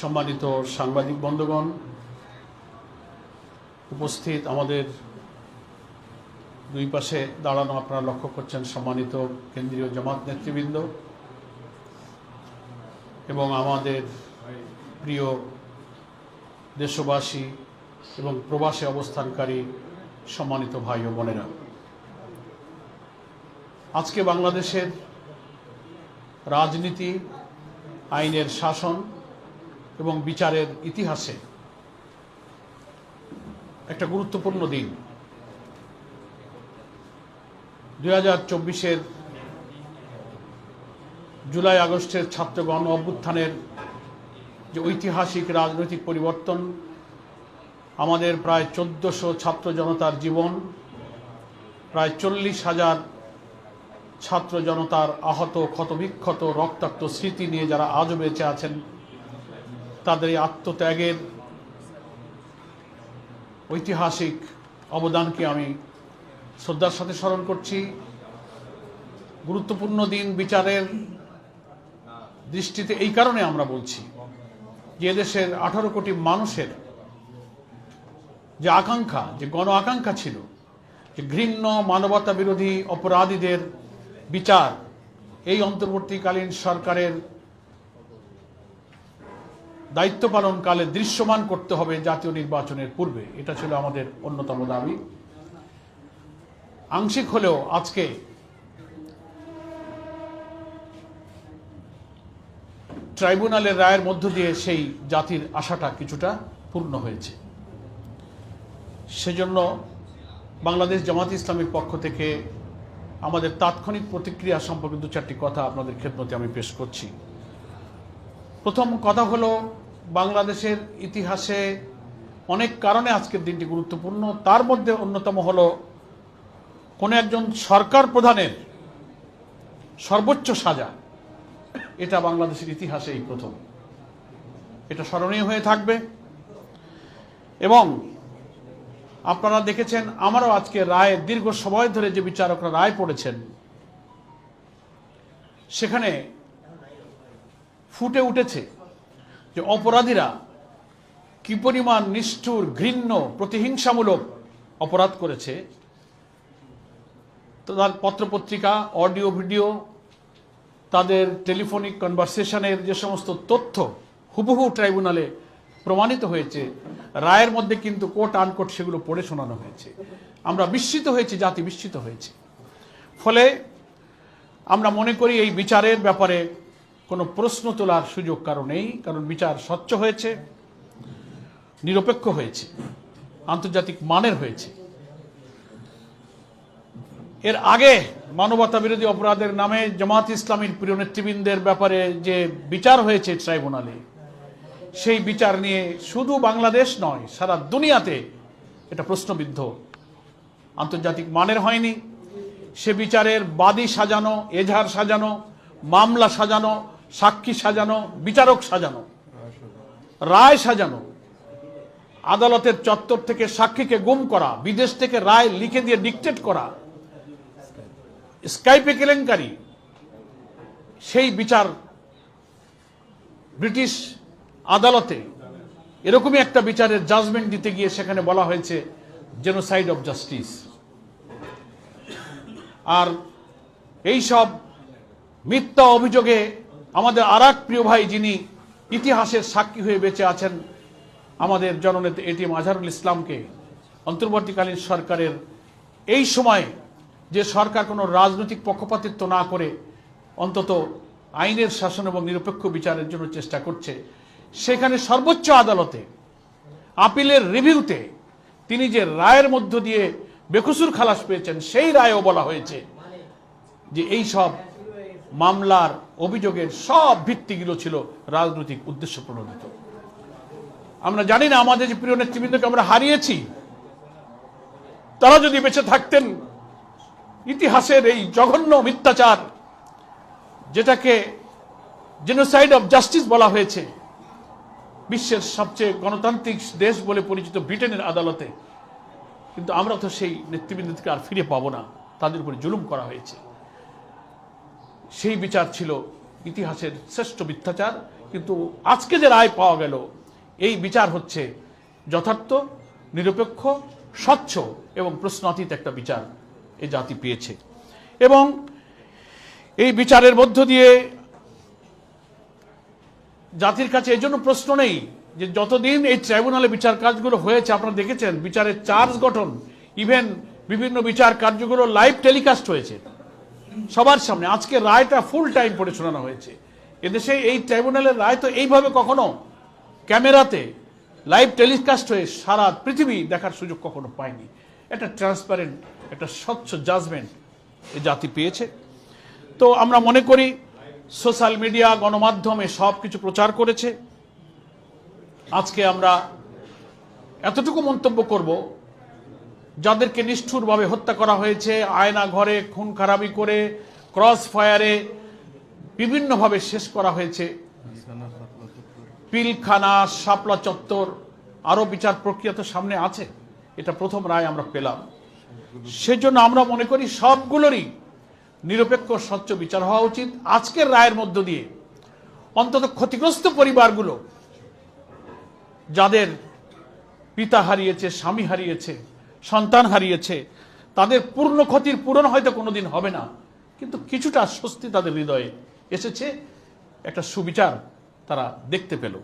সম্মানিত সাংবাদিক বন্ধুগণ, উপস্থিত আমাদের দুই পাশে দাঁড়ানো আপনারা লক্ষ্য করছেন সম্মানিত কেন্দ্রীয় জামাত নেতৃবৃন্দ এবং আমাদের প্রিয় দেশবাসী এবং প্রবাসে অবস্থানকারী সম্মানিত ভাই ও বোনেরা। আজকে বাংলাদেশের রাজনীতি, আইনের শাসন এবং বিচারের ইতিহাসে একটা গুরুত্বপূর্ণ দিন। দুই হাজার চব্বিশের জুলাই আগস্টের ছাত্রগণ অভ্যুত্থানের যে ঐতিহাসিক রাজনৈতিক পরিবর্তন, আমাদের প্রায় চোদ্দশো ছাত্র জনতার জীবন, প্রায় চল্লিশ হাজার ছাত্র জনতার আহত, ক্ষতবিক্ষত, রক্তাক্ত স্মৃতি নিয়ে যারা আজও বেঁচে আছেন তাদের এই আত্মত্যাগের ঐতিহাসিক অবদানকে আমি শ্রদ্ধার সাথে স্মরণ করছি। গুরুত্বপূর্ণ দিন বিচারের দৃষ্টিতে এই কারণে আমরা বলছি যে দেশের আঠারো কোটি মানুষের যে আকাঙ্ক্ষা, যে গণ আকাঙ্ক্ষা ছিল, যে ঘৃণ্য মানবতা বিরোধী অপরাধীদের বিচার এই অন্তর্বর্তীকালীন সরকারের দায়িত্ব পালনকালে দৃশ্যমান করতে হবে জাতীয় নির্বাচনের পূর্বে। এটা ছিল আমাদের অন্যতম দাবি। আংশিক হলেও আজকে ট্রাইব্যুনালের রায়ের মধ্য দিয়ে সেই জাতির আশাটা কিছুটা পূর্ণ হয়েছে। সেজন্য বাংলাদেশ জামাত ইসলামের পক্ষ থেকে আমাদের তাৎক্ষণিক প্রতিক্রিয়া সম্পর্কে দু চারটি কথা আপনাদের খেদমতে আমি পেশ করছি। প্রথম কথা হলো, বাংলাদেশের ইতিহাসে অনেক কারণে আজকের দিনটি গুরুত্বপূর্ণ। তার মধ্যে অন্যতম হলো, কোনো একজন সরকার প্রধানের সর্বোচ্চ সাজা, এটা বাংলাদেশের ইতিহাসে এই প্রথম। এটা স্মরণীয় হয়ে থাকবে। এবং আপনারা দেখেছেন, আমারও আজকে রায়, দীর্ঘ সময় ধরে যে বিচারকরা রায় পড়েছেন, সেখানে ফুটে উঠেছে যে অপরাধীরা কি পরিমাণ নিষ্ঠুর, ঘৃণ্য, প্রতিহিংসামূলক অপরাধ করেছে। তার পত্রপত্রিকা, অডিও, ভিডিও, তাদের টেলিফোনিক কনভারসেশনের যে সমস্ত তথ্য হুবহু ট্রাইব্যুনালে প্রমাণিত হয়েছে, রায়ের মধ্যে কিন্তু কোট আনকোট সেগুলো পড়ে শোনানো হয়েছে। আমরা বিস্মিত হয়েছি, জাতি বিস্মিত হয়েছে। ফলে আমরা মনে করি এই বিচারের ব্যাপারে কোনো প্রশ্ন তোলার সুযোগ কারও নেই, কারণ বিচার স্বচ্ছ হয়েছে, নিরপেক্ষ হয়েছে, আন্তর্জাতিক মানের হয়েছে। এর আগে মানবতা বিরোধী অপরাধের নামে জামাত ইসলামীর প্রিয় নেতৃবৃন্দের ব্যাপারে যে বিচার হয়েছে ট্রাইব্যুনালে, সেই বিচার নিয়ে শুধু বাংলাদেশ নয়, সারা দুনিয়াতে এটা প্রশ্নবিদ্ধ। আন্তর্জাতিক মানের হয়নি, সে বিচারের বাদী সাজানো এজাহার সাজানো, মামলা সাজানো সাক্ষী সাজানো, বিচারক সাজানো, রায় সাজানো, আদালতের চত্বর থেকে সাক্ষীকে গুম করা, বিদেশ থেকে রায় লিখে দিয়ে ডিকটেট করা স্কাইপে কেলেঙ্কারি, সেই বিচার ব্রিটিশ আদালতে এরকমই একটা বিচারের জাজমেন্ট দিতে গিয়ে সেখানে বলা হয়েছে জেনোসাইড অফ জাস্টিস আর এই সব মিথ্যা অভিযোগে আমাদের আর প্রিয় ভাই যিনি ইতিহাসের সাক্ষী হয়ে বেঁচে আছেন, আমাদের জননেতা এটিএম আজহারুল ইসলামকে অন্তর্বর্তীকালীন সরকারের এই সময়ে যে সরকার কোনো রাজনৈতিক পক্ষপাতিত্ব না করে অন্তত আইনের শাসন এবং নিরপেক্ষ বিচারের জন্য চেষ্টা করছে, সেখানে সর্বোচ্চ আদালতে, আপিলের রিভিউতে তিনি যে রায়ের মধ্য দিয়ে বেকসুর খালাস পেয়েছেন, সেই রায়ও বলা হয়েছে যে এই সব মামলার অভিযোগের সব ভিত্তিগুলো ছিল রাজনৈতিক উদ্দেশ্য প্রণোদিত। আমরা জানি না আমাদের যে প্রিয় নেতৃবৃন্দকে আমরা হারিয়েছি। তারা যদি বেঁচে থাকতেন, ইতিহাসের এই জঘন্য মিথ্যাচার, যেটাকে জেনোসাইড অফ জাস্টিস বলা হয়েছে, বিশ্বের সবচেয়ে গণতান্ত্রিক দেশ বলে পরিচিত ব্রিটেনের আদালতে, কিন্তু আমরা তো সেই নেতৃবৃন্দকে আর ফিরে পাবো না। তাদের উপরে জুলুম করা হয়েছে। সেই বিচার ছিল ইতিহাসের শ্রেষ্ঠ মিথ্যাচার, কিন্তু আজকে যে রায় পাওয়া গেল, এই বিচার হচ্ছে যথার্থ, নিরপেক্ষ, স্বচ্ছ এবং প্রশ্নাতীত একটা বিচার এই জাতি পেয়েছে। এবং এই বিচারের মধ্য দিয়ে জাতির কাছে এই জন্য প্রশ্ন নেই যে যতদিন এই ট্রাইব্যুনালে বিচার কাজগুলো হয়েছে, আপনারা দেখেছেন বিচারের চার্জ গঠন, ইভেন বিভিন্ন বিচার কার্যগুলো লাইভ টেলিকাস্ট হয়েছে। সবার সামনে। আজকে রায়টা ফুল টাইম পড়ে শোনানো হয়েছে। এদেশে এই ট্রাইব্যুনালের রায় তো এইভাবে কখনো ক্যামেরাতে লাইভ টেলিকাস্ট হয়ে সারা পৃথিবী দেখার সুযোগ কখনো পায়নি। একটা ট্রান্সপারেন্ট একটা স্বচ্ছ জাজমেন্ট এই জাতি পেয়েছে। তো আমরা মনে করি সোশ্যাল মিডিয়া গণমাধ্যমে সব কিছু প্রচার করেছে। আজকে আমরা এতটুকু মন্তব্য করব যাদেরকে নিষ্ঠুরভাবে হত্যা করা হয়েছে, আয়না ঘরে খুন খারাপি করে, ক্রস ফায়ারে বিভিন্নভাবে শেষ করা হয়েছে। পিলখানা, শাপলা চত্বর, আরও বিচার প্রক্রিয়া তো সামনে আছে। এটা প্রথম রায় আমরা পেলাম। সেজন্য আমরা মনে করি সবগুলোরই নিরপেক্ষ, স্বচ্ছ বিচার হওয়া উচিত। আজকের রায়ের মধ্য দিয়ে অন্তত ক্ষতিগ্রস্ত পরিবারগুলো যাদের পিতা হারিয়েছে, স্বামী হারিয়েছে সন্তান হারিয়েছে, তাদের পূর্ণ ক্ষতির পূরণ হয়তো কোনোদিন হবে না, কিন্তু কিছুটা স্বস্তি তাদের হৃদয়ে এসেছে, একটা সুবিচার তারা দেখতে পেল।